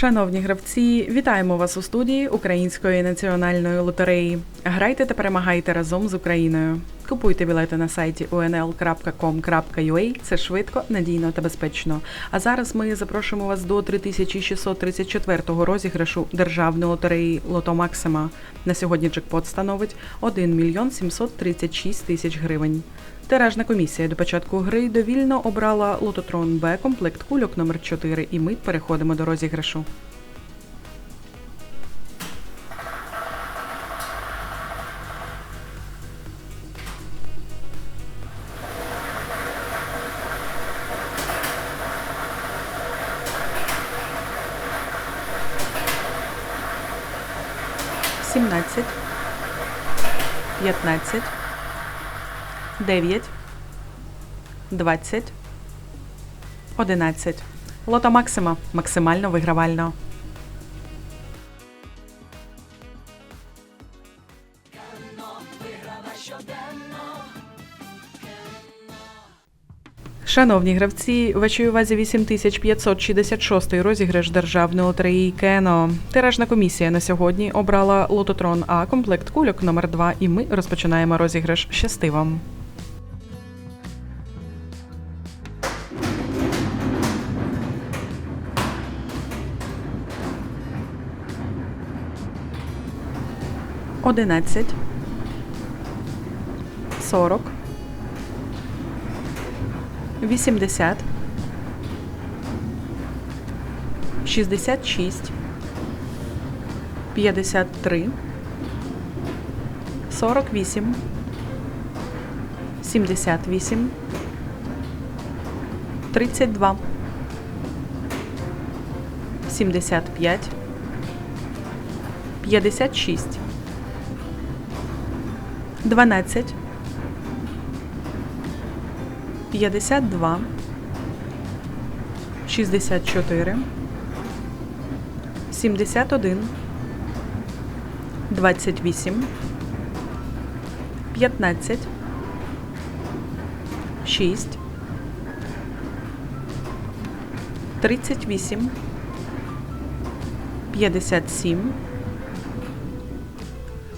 Шановні гравці, вітаємо вас у студії Української національної лотереї. Грайте та перемагайте разом з Україною. Купуйте білети на сайті unl.com.ua. Це швидко, надійно та безпечно. А зараз ми запрошуємо вас до 3634 розіграшу державної лотереї Лото Максима. На сьогодні джекпот становить 1 мільйон 736 тисяч гривень. Тиражна комісія до початку гри довільно обрала лототрон Б комплект кульок номер 4 і ми переходимо до розіграшу. Сімнадцять, п'ятнадцять, дев'ять, двадцять, одинадцять. Лото Максима максимально вигравально. Шановні гравці, вашій увазі 8566 розіграш державної лотереї Кено. Тиражна комісія на сьогодні обрала лототрон А комплект кульок номер 2 і ми розпочинаємо розіграш. Щасти вам! Одинадцять. Сорок. Вісімдесят. Шістдесят шість. П'ятдесят три. Сорок вісім. Сімдесят вісім. 52, 64, 71, 28, 15, 6, 38, 57,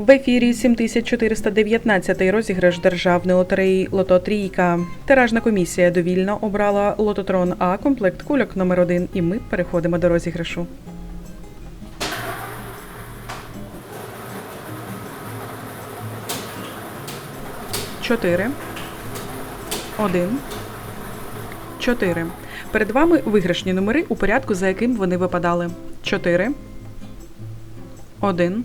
В ефірі 7419 розіграш державної лотереї Лото Трійка. Тиражна комісія довільно обрала Лототрон А комплект кульок номер 1 і ми переходимо до розіграшу. Чотири. Один. Чотири. Перед вами виграшні номери у порядку, за яким вони випадали. Чотири. Один.